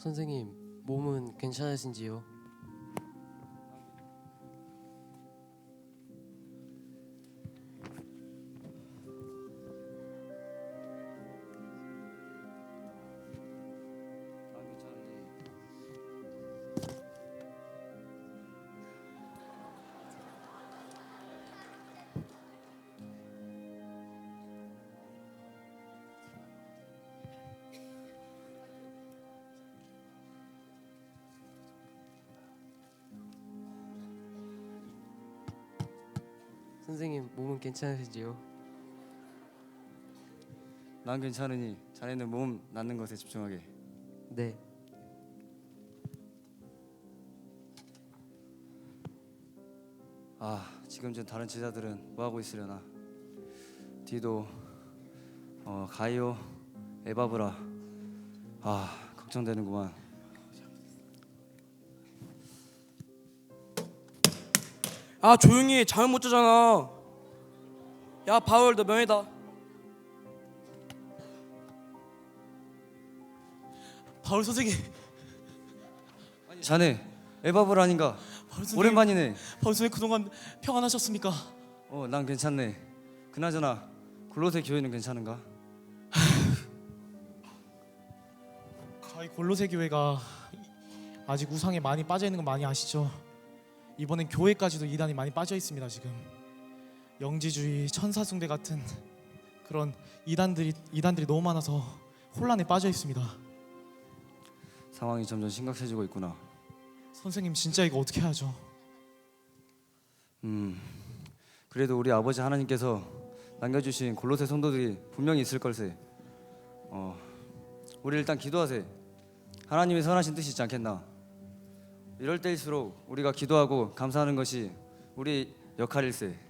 선생님, 몸은 괜찮으신지요? 선생님, 몸은 괜찮으신지요? 난 괜찮으니 자네는 몸 낫는 것에 집중하게. 네. 아 지금쯤 다른 제자들은 뭐 하고 있으려나? 디도, 어 가이오, 에바브라. 아 걱정되는구만. 아 조용히 해 잠을 못 자잖아 야 바울 너 명예다 바울 선생님 아니 자네 에바브라 아닌가? 바울 선생님 오랜만이네. 바울 선생님 그동안 평안하셨습니까? 어 난 괜찮네. 그나저나 골로새 교회는 괜찮은가? 저희 골로새 교회가 아직 우상에 많이 빠져 있는 거 많이 아시죠? 이번엔 교회까지도 이단이 많이 빠져 있습니다 지금 영지주의 천사숭배 같은 그런 이단들이 이단들이 너무 많아서 혼란에 빠져 있습니다. 상황이 점점 심각해지고 있구나. 선생님 진짜 이거 어떻게 하죠? 음 그래도 우리 아버지 하나님께서 남겨주신 골로새 성도들이 분명히 있을 걸세. 어 우리 일단 기도하세. 하나님의 선하신 뜻이 있지 않겠나? 이럴 때일수록 우리가 기도하고 감사하는 것이 우리 역할일세.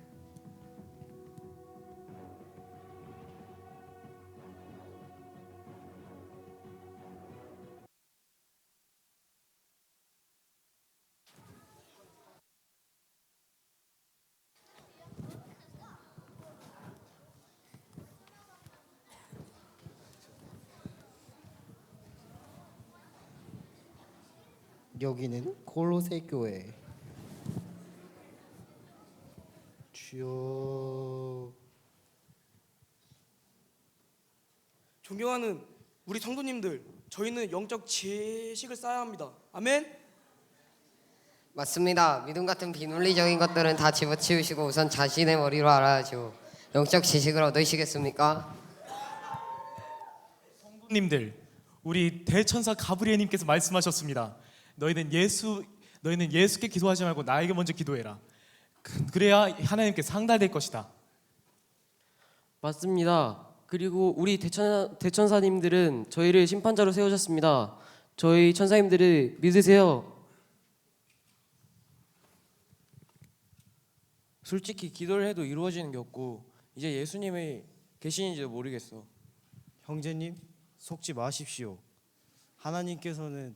여기는 골로새 교회. 주여 존경하는 우리 성도님들 저희는 영적 지식을 쌓아야 합니다 아멘 맞습니다. 믿음 같은 비논리적인 것들은 다 집어치우시고 우선 자신의 머리로 알아야죠. 영적 지식을 얻으시겠습니까? 성도님들, 우리 대천사 가브리엘님께서 말씀하셨습니다. 너희는 예수 너희는 예수께 기도하지 말고 나에게 먼저 기도해라. 그- 그래야 하나님께 상달될 것이다. 맞습니다. 그리고 우리 대천 대천사님들은 저희를 심판자로 세우셨습니다. 저희 천사님들을 믿으세요. 솔직히 기도를 해도 이루어지는 게 없고 이제 예수님이 계시는지도 모르겠어. 형제님 속지 마십시오. 하나님께서는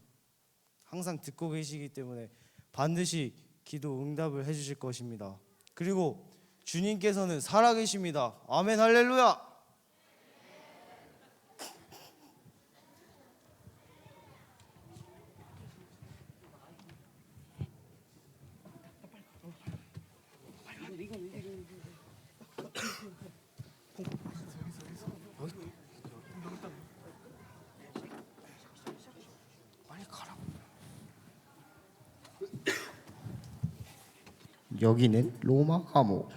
항상 듣고 계시기 때문에 반드시 기도 응답을 해주실 것입니다. 그리고 주님께서는 살아계십니다. 아멘 할렐루야. 여기는 로마 감옥.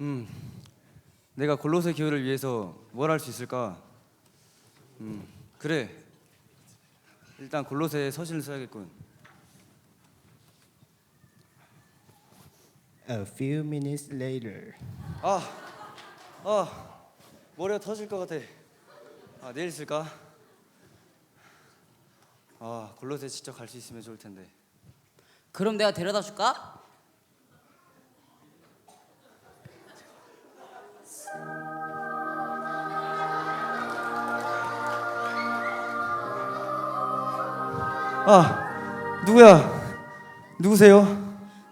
음 내가 골로새 교회를 위해서 뭘 할 수 있을까? 음 그래 일단 골로새 서신을 써야겠군. A few minutes later. 아, 아, 머리가 터질 것 같아. 아, 내일 쓸까? 아, 골로새 진짜 갈수 있으면 좋을 텐데. 그럼 내가 데려다 줄까? 아, 누구야? 누구세요?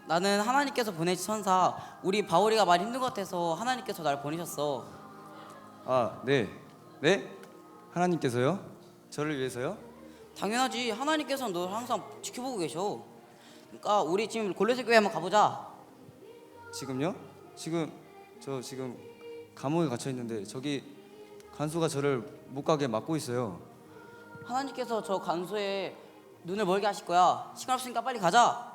나는 하나님께서 보내신 천사 우리 바울이가 많이 힘든 것 같아서 하나님께서 날 보내셨어 아, 네, 네? 하나님께서요? 저를 위해서요? 당연하지. 하나님께서는 널 항상 지켜보고 계셔. 그러니까 우리 지금 골로새 교회 한번 가보자. 지금요? 지금 저 지금 감옥에 갇혀 있는데 저기 간수가 저를 못 가게 막고 있어요. 하나님께서 저 간소에 눈을 멀게 하실 거야. 시간 없으니까 빨리 가자.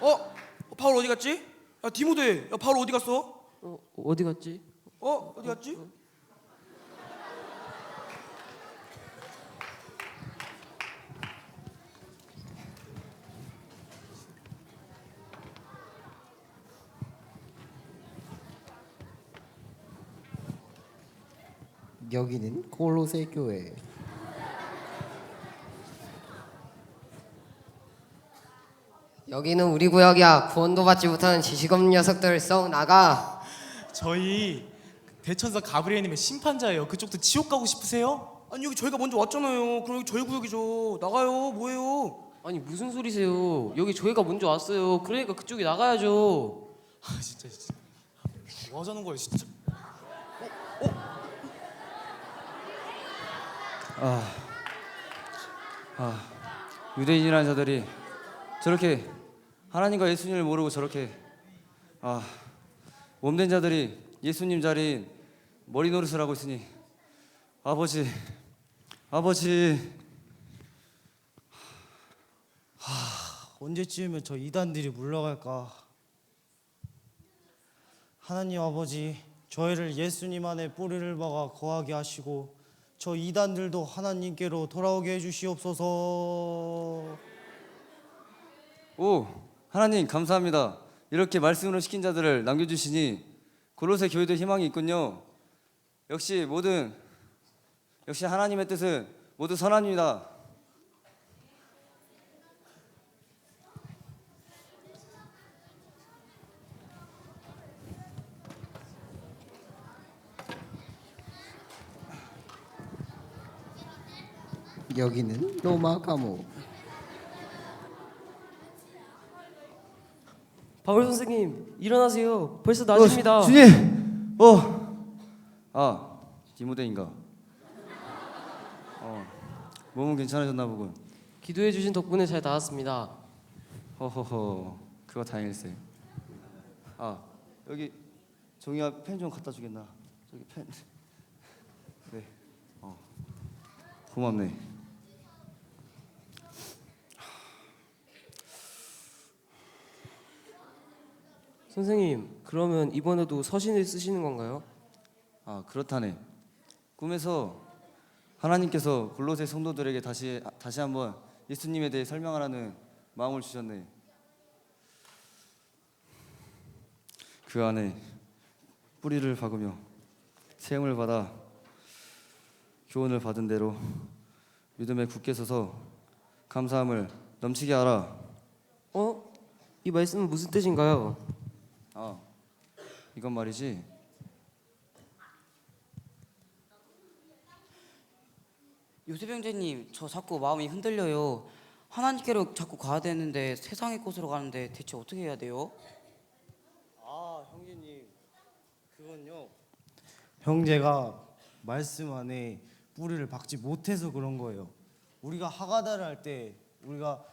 어? 어, 바울 어디 갔지? 야 디모데, 야 바울 어디 갔어? 어, 어디 갔지? 어 어디 갔지? 여기는 콜로세 교회. 여기는 우리 구역이야. 구원도 받지 못하는 지식 없는 녀석들 썩 나가. 저희 대천사 가브리엘님의 심판자예요. 그쪽도 지옥 가고 싶으세요? 아니 여기 저희가 먼저 왔잖아요. 그럼 여기 저희 구역이죠. 나가요. 뭐예요? 아니 무슨 소리세요? 여기 저희가 먼저 왔어요. 그러니까 그쪽이 나가야죠. 아 진짜 진짜. 뭐 하자는 거예요 진짜. 유대인이라는 자들이 저렇게 하나님과 예수님을 모르고 저렇게 아 몸된 자들이 예수님 자리인 머리 노릇을 하고 있으니 아버지 아버지 언제쯤이면 저 이단들이 물러갈까? 하나님 아버지, 저희를 예수님 안에 뿌리를 박아 거하게 하시고 저 이단들도 하나님께로 돌아오게 해주시옵소서. 오 하나님 감사합니다. 이렇게 말씀으로 시킨 자들을 남겨주시니 골로새 교회도 희망이 있군요. 역시 모든 역시 하나님의 뜻은 모두 선합니다 여기는 로마 감옥. 바울 선생님 일어나세요. 벌써 낮입니다. 어, 주님! 어 아 디모데인가? 어 몸은 괜찮아졌나 보군. 기도해 주신 덕분에 잘 나왔습니다. 허허허 그거 다행일세. 아 여기 종이와 펜좀 갖다 주겠나? 저기 펜 네 어. 고맙네 선생님 그러면 이번에도 서신을 쓰시는 건가요? 아 그렇다네 꿈에서 하나님께서 골로새 성도들에게 다시 다시 한번 예수님에 대해 설명하라는 마음을 주셨네 그 안에 뿌리를 박으며 세움을 받아 교훈을 받은 대로 믿음에 굳게 서서 감사함을 넘치게 하라 어? 이 말씀은 무슨 뜻인가요? 아 이건 말이지 요셉 형제님, 저 자꾸 마음이 흔들려요. 하나님께로 자꾸 가야 되는데 세상의 곳으로 가는데 대체 어떻게 해야 돼요? 아 형제님, 그건요. 형제가 말씀 안에 뿌리를 박지 못해서 그런 거예요. 우리가 하가다를 할 때 우리가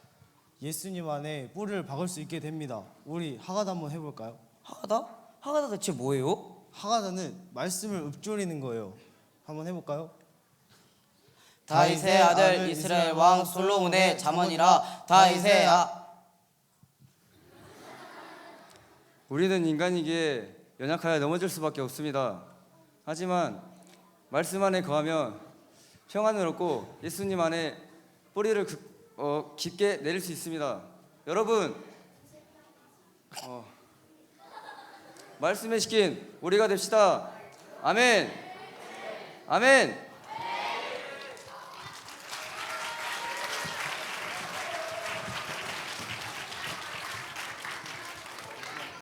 예수님 안에 뿌리를 박을 수 있게 됩니다. 우리 하가다 한번 해볼까요? 하가다? 하가다 대체 뭐예요? 하가다는 말씀을 읊조리는 거예요. 한번 해볼까요? 다윗의 아들 이스라엘 왕 솔로몬의 자문이라 다윗의 아 우리는 인간이기에 연약하여 넘어질 수밖에 없습니다. 하지만 말씀 안에 거하면 평안을 얻고 예수님 안에 뿌리를 그- 어, 깊게 내릴 수 있습니다. 여러분, 어, 말씀에 시킨 우리가 됩시다. 아멘. 아멘.